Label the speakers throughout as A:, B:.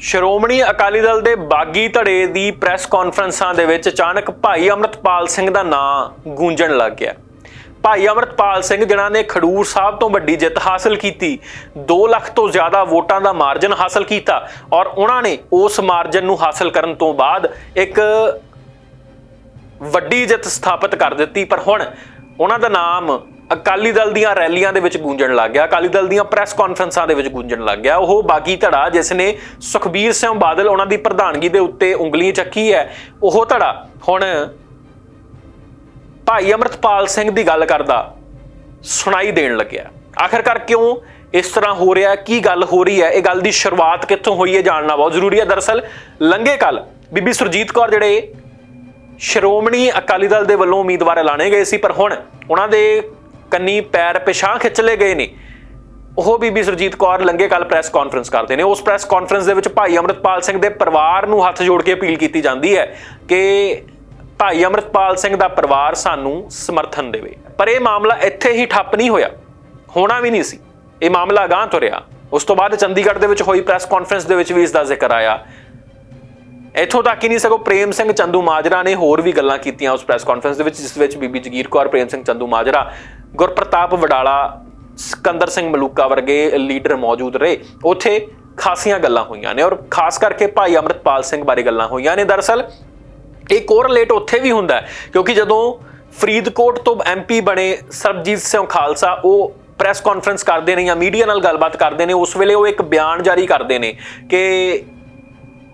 A: ਸ਼੍ਰੋਮਣੀ ਅਕਾਲੀ ਦਲ ਦੇ ਬਾਗੀ ਧੜੇ ਦੀ ਪ੍ਰੈਸ ਕਾਨਫਰੰਸਾਂ ਦੇ ਵਿੱਚ ਅਚਾਨਕ ਭਾਈ ਅਮਰਤਪਾਲ ਸਿੰਘ ਦਾ ਨਾਂ ਗੂੰਜਣ ਲੱਗ ਗਿਆ। ਭਾਈ ਅਮਰਤਪਾਲ ਸਿੰਘ, ਜਿਨ੍ਹਾਂ ਨੇ ਖਡੂਰ ਸਾਹਿਬ ਤੋਂ ਵੱਡੀ ਜਿੱਤ ਹਾਸਲ ਕੀਤੀ 2 ਲੱਖ ਤੋਂ ਜ਼ਿਆਦਾ ਵੋਟਾਂ ਦਾ ਮਾਰਜਨ ਹਾਸਲ ਕੀਤਾ ਔਰ ਉਹਨਾਂ ਨੇ ਉਸ ਮਾਰਜਨ ਨੂੰ ਹਾਸਲ ਕਰਨ ਤੋਂ ਬਾਅਦ ਇੱਕ ਵੱਡੀ ਜਿੱਤ ਸਥਾਪਿਤ ਕਰ ਦਿੱਤੀ। ਪਰ ਹੁਣ ਉਹਨਾਂ ਦਾ ਨਾਮ ਅਕਾਲੀ ਦਲ ਦੀਆਂ ਰੈਲੀਆਂ ਦੇ ਵਿੱਚ ਗੂੰਜਣ ਲੱਗ ਗਿਆ। ਅਕਾਲੀ ਦਲ ਦੀਆਂ ਪ੍ਰੈਸ ਕਾਨਫਰੰਸਾਂ ਦੇ ਵਿੱਚ ਗੂੰਜਣ ਲੱਗ ਗਿਆ। ਉਹ ਬਾਗੀ ਧੜਾ, ਜਿਸ ਨੇ ਸੁਖਬੀਰ ਸਿੰਘ ਬਾਦਲ ਉਹਨਾਂ ਦੀ ਪ੍ਰਧਾਨਗੀ ਦੇ ਉੱਤੇ ਉਂਗਲੀ ਚੱਕੀ ਹੈ, ਉਹ ਧੜਾ ਹੁਣ ਭਾਈ ਅਮਰਤਪਾਲ ਸਿੰਘ ਦੀ ਗੱਲ ਕਰਦਾ, ਸੁਣਾਈ ਦੇਣ ਲੱਗਿਆ। ਆਖਰਕਾਰ ਕਿਉਂ ਇਸ ਤਰ੍ਹਾਂ ਹੋ ਰਿਹਾ ਕੀ ਗੱਲ ਹੋ ਰਹੀ ਹੈ? ਇਹ ਗੱਲ ਦੀ ਸ਼ੁਰੂਆਤ ਕਿੱਥੋਂ ਹੋਈ ਹੈ ਜਾਣਨਾ ਬਹੁਤ ਜ਼ਰੂਰੀ ਹੈ। ਦਰਅਸਲ ਲੰਘੇ ਕੱਲ ਬੀਬੀ ਸੁਰਜੀਤ ਕੌਰ ਜਿਹੜੇ ਸ਼੍ਰੋਮਣੀ ਅਕਾਲੀ ਦਲ ਦੇ ਵੱਲੋਂ ਉਮੀਦਵਾਰ ਐਲਾਨੇ ਗਏ ਸੀ, ਪਰ ਹੁਣ ਉਹਨਾਂ ਦੇ ਕੰਨੀ ਪੈਰ ਪਿਛਾਂ ਖਿੱਚਲੇ ਗਏ ਨੇ। ਉਹ ਬੀਬੀ ਸੁਰਜੀਤ ਕੌਰ ਲੰਗੇ ਕੱਲ ਪ੍ਰੈਸ ਕਾਨਫਰੰਸ ਕਰਦੇ ਨੇ। ਉਸ ਪ੍ਰੈਸ ਕਾਨਫਰੰਸ ਦੇ ਵਿੱਚ ਭਾਈ ਅਮਰਤਪਾਲ ਸਿੰਘ ਦੇ ਪਰਿਵਾਰ ਨੂੰ ਹੱਥ ਜੋੜ ਕੇ ਅਪੀਲ ਕੀਤੀ ਜਾਂਦੀ ਹੈ ਕਿ ਭਾਈ ਅਮਰਤਪਾਲ ਸਿੰਘ ਦਾ ਪਰਿਵਾਰ ਸਾਨੂੰ ਸਮਰਥਨ ਦੇਵੇ। ਪਰ ਇਹ ਮਾਮਲਾ ਇੱਥੇ ਹੀ ਠੱਪ ਨਹੀਂ ਹੋਇਆ। ਹੋਣਾ ਵੀ ਨਹੀਂ ਸੀ। ਇਹ ਮਾਮਲਾ ਅਗਾਂਹ ਤੁਰਿਆ। ਉਸ ਤੋਂ ਬਾਅਦ ਚੰਡੀਗੜ੍ਹ ਦੇ ਵਿੱਚ ਹੋਈ ਪ੍ਰੈਸ ਕਾਨਫਰੰਸ ਦੇ ਵਿੱਚ ਵੀ ਇਸ ਦਾ ਜ਼ਿਕਰ ਆਇਆ। ਇੱਥੋਂ ਤੱਕ ਹੀ ਨਹੀਂ ਸਗੋਂ ਪ੍ਰੇਮ ਸਿੰਘ ਚੰਦੂ ਮਾਜਰਾ ਨੇ ਹੋਰ ਵੀ ਗੱਲਾਂ ਕੀਤੀਆਂ ਉਸ ਪ੍ਰੈਸ ਕਾਨਫਰੰਸ ਦੇ ਵਿੱਚ, ਜਿਸ ਵਿੱਚ ਬੀਬੀ ਜਗੀਰ ਕੌਰ, ਪ੍ਰੇਮ ਸਿੰਘ ਚੰਦੂ ਮਾਜਰਾ, ਗੁਰਪ੍ਰਤਾਪ ਵਡਾਲਾ, ਸਿਕੰਦਰ ਸਿੰਘ ਮਲੂਕਾ ਵਰਗੇ ਲੀਡਰ ਮੌਜੂਦ ਰਹੇ। ਉੱਥੇ ਖਾਸੀਆਂ ਗੱਲਾਂ ਹੋਈਆਂ ਨੇ ਔਰ ਖਾਸ ਕਰਕੇ ਭਾਈ ਅਮਰਤਪਾਲ ਸਿੰਘ ਬਾਰੇ ਗੱਲਾਂ ਹੋਈਆਂ ਨੇ। ਦਰਅਸਲ, ਇਹ ਕੋਰਲੇਟ ਉੱਥੇ ਵੀ ਹੁੰਦਾ ਕਿਉਂਕਿ ਜਦੋਂ ਫਰੀਦਕੋਟ ਤੋਂ ਐਮਪੀ ਬਣੇ ਸਰਬਜੀਤ ਸਿੰਘ ਖਾਲਸਾ, ਉਹ ਪ੍ਰੈਸ ਕਾਨਫਰੰਸ ਕਰਦੇ ਨੇ ਜਾਂ ਮੀਡੀਆ ਨਾਲ ਗੱਲਬਾਤ ਕਰਦੇ ਨੇ, ਉਸ ਵੇਲੇ ਉਹ ਇੱਕ ਬਿਆਨ ਜਾਰੀ ਕਰਦੇ ਨੇ ਕਿ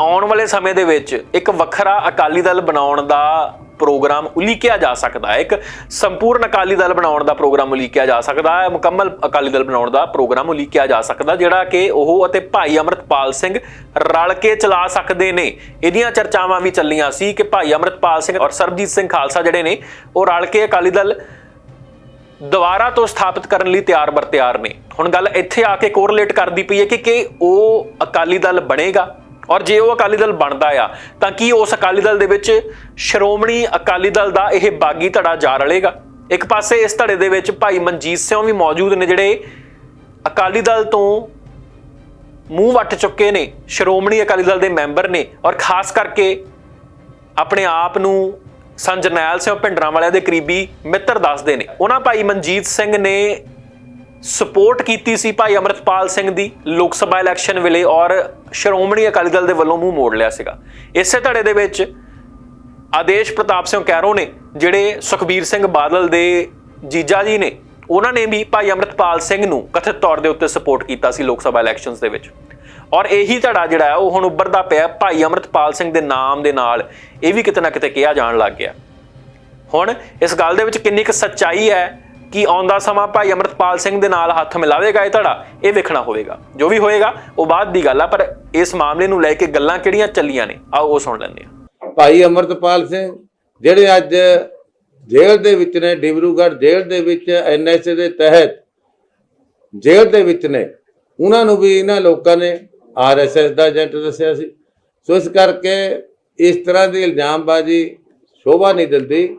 A: ਆਉਣ ਵਾਲੇ ਸਮੇਂ ਦੇ ਵਿੱਚ ਇੱਕ ਵੱਖਰਾ ਅਕਾਲੀ ਦਲ ਬਣਾਉਣ ਦਾ ਪ੍ਰੋਗਰਾਮ ਉਲੀਕਿਆ ਜਾ ਸਕਦਾ ਹੈ। ਇੱਕ ਸੰਪੂਰਨ ਅਕਾਲੀ ਦਲ ਬਣਾਉਣ ਦਾ ਪ੍ਰੋਗਰਾਮ ਉਲੀਕਿਆ ਜਾ ਸਕਦਾ ਹੈ। ਮੁਕੰਮਲ ਅਕਾਲੀ ਦਲ ਬਣਾਉਣ ਦਾ ਪ੍ਰੋਗਰਾਮ ਉਲੀਕਿਆ ਜਾ ਸਕਦਾ, ਜਿਹੜਾ ਕਿ ਉਹ ਅਤੇ ਭਾਈ ਅਮਰਤਪਾਲ ਸਿੰਘ ਰਲ ਕੇ ਚਲਾ ਸਕਦੇ ਨੇ। ਇਹਦੀਆਂ ਚਰਚਾਵਾਂ ਵੀ ਚੱਲੀਆਂ ਸੀ ਕਿ ਭਾਈ ਅਮਰਤਪਾਲ ਸਿੰਘ ਔਰ ਸਰਬਜੀਤ ਸਿੰਘ ਖਾਲਸਾ ਜਿਹੜੇ ਨੇ, ਉਹ ਰਲ ਕੇ ਅਕਾਲੀ ਦਲ ਦੁਬਾਰਾ ਤੋਂ ਸਥਾਪਿਤ ਕਰਨ ਲਈ ਤਿਆਰ ਬਰ ਤਿਆਰ ਨੇ। ਹੁਣ ਗੱਲ ਇੱਥੇ ਆ ਕੇ ਕੋਰਿਲੇਟ ਕਰਦੀ ਪਈ ਹੈ ਕਿ ਕਿ ਉਹ ਅਕਾਲੀ ਦਲ ਬਣੇਗਾ। ਔਰ ਜੇ ਉਹ ਅਕਾਲੀ ਦਲ ਬਣਦਾ ਆ, ਤਾਂ ਕੀ ਉਸ ਅਕਾਲੀ ਦਲ ਦੇ ਵਿੱਚ ਸ਼੍ਰੋਮਣੀ ਅਕਾਲੀ ਦਲ ਦਾ ਇਹ ਬਾਗੀ ਧੜਾ ਜਾ ਰਲੇਗਾ? ਇੱਕ ਪਾਸੇ ਇਸ ਧੜੇ ਦੇ ਵਿੱਚ ਭਾਈ ਮਨਜੀਤ ਸਿੰਘ ਵੀ ਮੌਜੂਦ ਨੇ ਜਿਹੜੇ ਅਕਾਲੀ ਦਲ ਤੋਂ ਮੂੰਹ ਵੱਟ ਚੁੱਕੇ ਨੇ, ਸ਼੍ਰੋਮਣੀ ਅਕਾਲੀ ਦਲ ਦੇ ਮੈਂਬਰ ਨੇ ਔਰ ਖਾਸ ਕਰਕੇ ਆਪਣੇ ਆਪ ਨੂੰ ਸੰਤ ਜਰਨੈਲ ਸਿੰਘ ਭਿੰਡਰਾਂ ਵਾਲਿਆਂ ਦੇ ਕਰੀਬੀ ਮਿੱਤਰ ਦੱਸਦੇ ਨੇ। ਉਹਨਾਂ ਭਾਈ ਮਨਜੀਤ ਸਿੰਘ ਨੇ ਸਪੋਰਟ ਕੀਤੀ ਸੀ ਭਾਈ ਅਮਰਤਪਾਲ ਸਿੰਘ ਦੀ ਲੋਕ ਸਭਾ ਇਲੈਕਸ਼ਨ ਵੇਲੇ ਔਰ ਸ਼੍ਰੋਮਣੀ ਅਕਾਲੀ ਦਲ ਦੇ ਵੱਲੋਂ ਮੂੰਹ ਮੋੜ ਲਿਆ ਸੀਗਾ। ਇਸੇ ਧੜੇ ਦੇ ਵਿੱਚ ਆਦੇਸ਼ ਪ੍ਰਤਾਪ ਸਿੰਘ ਕੈਰੋ ਨੇ, ਜਿਹੜੇ ਸੁਖਬੀਰ ਸਿੰਘ ਬਾਦਲ ਦੇ ਜੀਜਾ ਜੀ ਨੇ, ਉਹਨਾਂ ਨੇ ਵੀ ਭਾਈ ਅਮਰਤਪਾਲ ਸਿੰਘ ਨੂੰ ਕਥਿਤ ਤੌਰ ਦੇ ਉੱਤੇ ਸਪੋਰਟ ਕੀਤਾ ਸੀ ਲੋਕ ਸਭਾ ਇਲੈਕਸ਼ਨਸ ਦੇ ਵਿੱਚ। ਔਰ ਇਹੀ ਧੜਾ ਜਿਹੜਾ ਉਹ ਹੁਣ ਉੱਭਰਦਾ ਪਿਆ ਭਾਈ ਅਮਰਤਪਾਲ ਸਿੰਘ ਦੇ ਨਾਮ ਦੇ ਨਾਲ ਇਹ ਵੀ ਕਿਤੇ ਨਾ ਕਿਤੇ ਕਿਹਾ ਜਾਣ ਲੱਗ ਗਿਆ। ਹੁਣ ਇਸ ਗੱਲ ਦੇ ਵਿੱਚ ਕਿੰਨੀ ਕੁ ਸੱਚਾਈ ਹੈ ਕਿ ਆਉਂਦਾ ਸਮਾਂ? ਭਾਈ ਅਮਰਤਪਾਲ ਸਿੰਘ ਦੇ ਨਾਲ ਹੱਥ ਮਿਲਾਵੇਗਾ ਇਹ ਧੜਾ? ਇਹ ਵੇਖਣਾ ਹੋਵੇਗਾ। ਜੋ ਵੀ ਹੋਏਗਾ, ਉਹ ਬਾਅਦ ਦੀ ਗੱਲ ਆ, ਪਰ ਇਸ ਮਾਮਲੇ ਨੂੰ ਲੈ ਕੇ ਗੱਲਾਂ ਕਿਹੜੀਆਂ ਚੱਲੀਆਂ ਨੇ? ਆਓ ਉਹ ਸੁਣ ਲੈਂਦੇ ਹਾਂ।
B: ਭਾਈ ਅਮਰਤਪਾਲ ਸਿੰਘ, ਜਿਹੜੇ ਅੱਜ ਜੇਲ੍ਹ ਦੇ ਵਿੱਚ ਨੇ, ਡਿਬਰੂਗੜ੍ਹ ਜੇਲ੍ਹ ਦੇ ਵਿੱਚ ਐਨਐਸਏ ਦੇ ਤਹਿਤ ਜੇਲ੍ਹ ਦੇ ਵਿੱਚ ਨੇ, ਉਹਨਾਂ ਨੂੰ ਵੀ ਇਹਨਾਂ ਲੋਕਾਂ ਨੇ ਆਰਐਸਐਸ ਦਾ ਏਜੰਟ ਦੱਸਿਆ ਸੀ। ਸੋ ਇਸ ਕਰਕੇ ਇਸ ਤਰ੍ਹਾਂ ਦੀ ਇਲਜ਼ਾਮਬਾਜ਼ੀ ਸ਼ੋਭਾ ਨਹੀਂ ਦਿੰਦੀ।